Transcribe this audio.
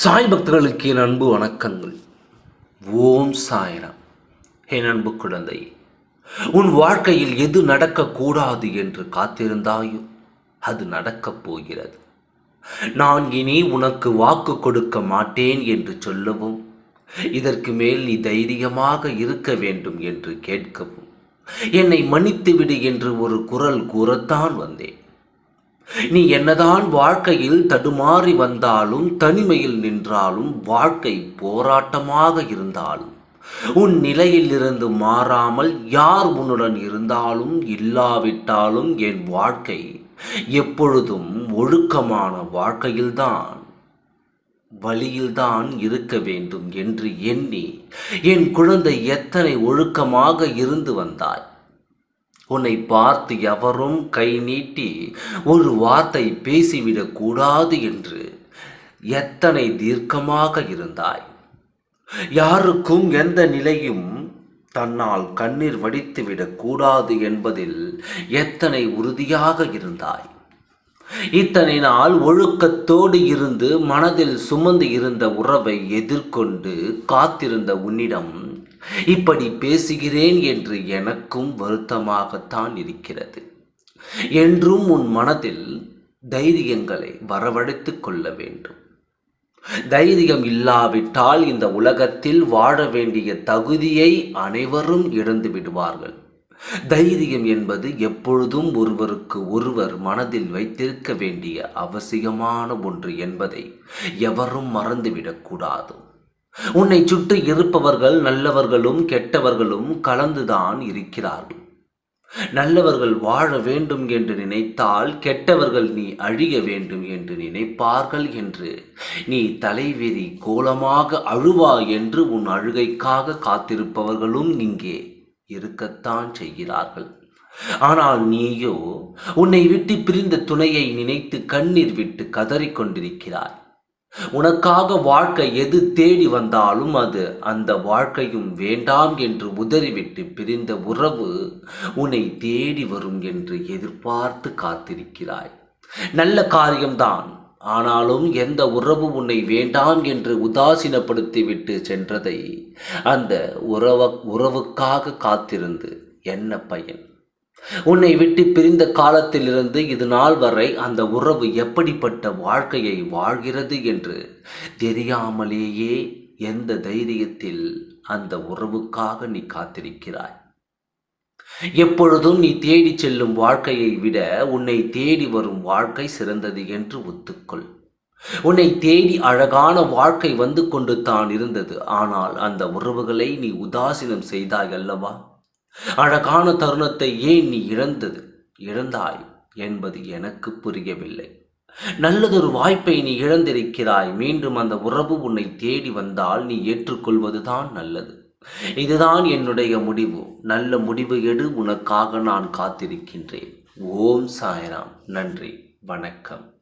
சாய் பக்தர்களுக்கு என் அன்பு வணக்கங்கள். ஓம் சாய்ராம். என் அன்பு குழந்தை உன் வாழ்க்கையில் எது நடக்கக்கூடாது என்று காத்திருந்தாயோ அது நடக்கப் போகிறது. நான் இனி உனக்கு வாக்கு கொடுக்க மாட்டேன் என்று சொல்லவும் இதற்கு மேல் நீ தைரியமாக இருக்க வேண்டும் என்று கேட்கவும் என்னை மன்னித்து விடு என்று ஒரு குரல் கூறத்தான் வந்தேன். நீ என்னதான் வாழ்க்கையில் தடுமாறி வந்தாலும் தனிமையில் நின்றாலும் வாழ்க்கை போராட்டமாக இருந்தாலும் உன் நிலையிலிருந்து மாறாமல் யார் உன்னுடன் இருந்தாலும் இல்லாவிட்டாலும் என் வாழ்க்கை எப்பொழுதும் ஒழுக்கமான வாழ்க்கையில்தான் வழியில்தான் இருக்க வேண்டும் என்று எண்ணி என் குழந்தை எத்தனை ஒழுக்கமாக இருந்து வந்தாய்? உன்னை பார்த்து எவரும் கை நீட்டி ஒரு வார்த்தை பேசிவிடக் கூடாது என்று எத்தனை தீர்க்கமாக இருந்தாய்? யாருக்கும் எந்த நிலையும் தன்னால் கண்ணீர் வடித்துவிடக் கூடாது என்பதில் எத்தனை உறுதியாக இருந்தாய்? இத்தனை நாள் ஒழுக்கத்தோடு இருந்து மனதில் சுமந்து இருந்த உறவை எதிர்கொண்டு காத்திருந்த உன்னிடம் இப்படி பேசுகிறேன் என்று எனக்கும் வருத்தமாகத்தான் இருக்கிறது. என்றும் உன் மனதில் தைரியங்களை வரவழைத்து கொள்ள வேண்டும். தைரியம் இல்லாவிட்டால் இந்த உலகத்தில் வாழ வேண்டிய தகுதியை அனைவரும் இழந்து விடுவார்கள். தைரியம் என்பது எப்பொழுதும் ஒருவருக்கு ஒருவர் மனதில் வைத்திருக்க வேண்டிய அவசியமான ஒன்று என்பதை எவரும் மறந்துவிடக்கூடாது உன்னை சுற்றி இருப்பவர்கள் நல்லவர்களும் கெட்டவர்களும் கலந்துதான் இருக்கிறார்கள். நல்லவர்கள் வாழ வேண்டும் என்று நினைத்தால் கெட்டவர்கள் நீ அழிய வேண்டும் என்று நினைப்பார்கள் என்று நீ தலைவெறி கோலமாக அழுவா என்று உன் அழுகைக்காக காத்திருப்பவர்களும் இங்கே இருக்கத்தான் செய்கிறார்கள். ஆனால் நீயோ உன்னை விட்டு பிரிந்த துணையை நினைத்து கண்ணீர் விட்டு கதறிக்கொண்டிருக்கிறாய் உனக்காக வாழ்க்கை எது தேடி வந்தாலும் அது அந்த வாழ்க்கையும் வேண்டாம் என்று உதறிவிட்டு பிரிந்த உறவு உன்னை தேடி வரும் என்று எதிர்பார்த்து காத்திருக்கிறாய். நல்ல காரியம்தான். ஆனாலும் எந்த உறவு உன்னை வேண்டாம் என்று உதாசீனப்படுத்திவிட்டு சென்றதை அந்த உறவ உறவுக்காக காத்திருந்து என்ன பயன்? உன்னை விட்டு பிரிந்த காலத்திலிருந்து இது நாள் வரை அந்த உறவு எப்படிப்பட்ட வாழ்க்கையை வாழ்கிறது என்று தெரியாமலேயே எந்த தைரியத்தில் அந்த உறவுக்காக நீ காத்திருக்கிறாய்? எப்பொழுதும் நீ தேடி செல்லும் வாழ்க்கையை விட உன்னை தேடி வரும் வாழ்க்கை சிறந்தது என்று ஒத்துக்கொள். உன்னை தேடி அழகான வாழ்க்கை வந்து கொண்டு தான் இருந்தது. ஆனால் அந்த உறவுகளை நீ உதாசீனம் செய்தாய் அல்லவா? அழகான தருணத்தை ஏன் நீ இழந்தது? இழந்தாய் என்பது எனக்கு புரியவில்லை. நல்லதொரு வாய்ப்பை நீ இழந்திருக்கிறாய். மீண்டும் அந்த உறவு உன்னை தேடி வந்தால் நீ ஏற்றுக்கொள்வதுதான் நல்லது. இதுதான் என்னுடைய முடிவு. நல்ல முடிவு எடு. உனக்காக நான் காத்திருக்கின்றேன். ஓம் சாய்ராம். நன்றி. வணக்கம்.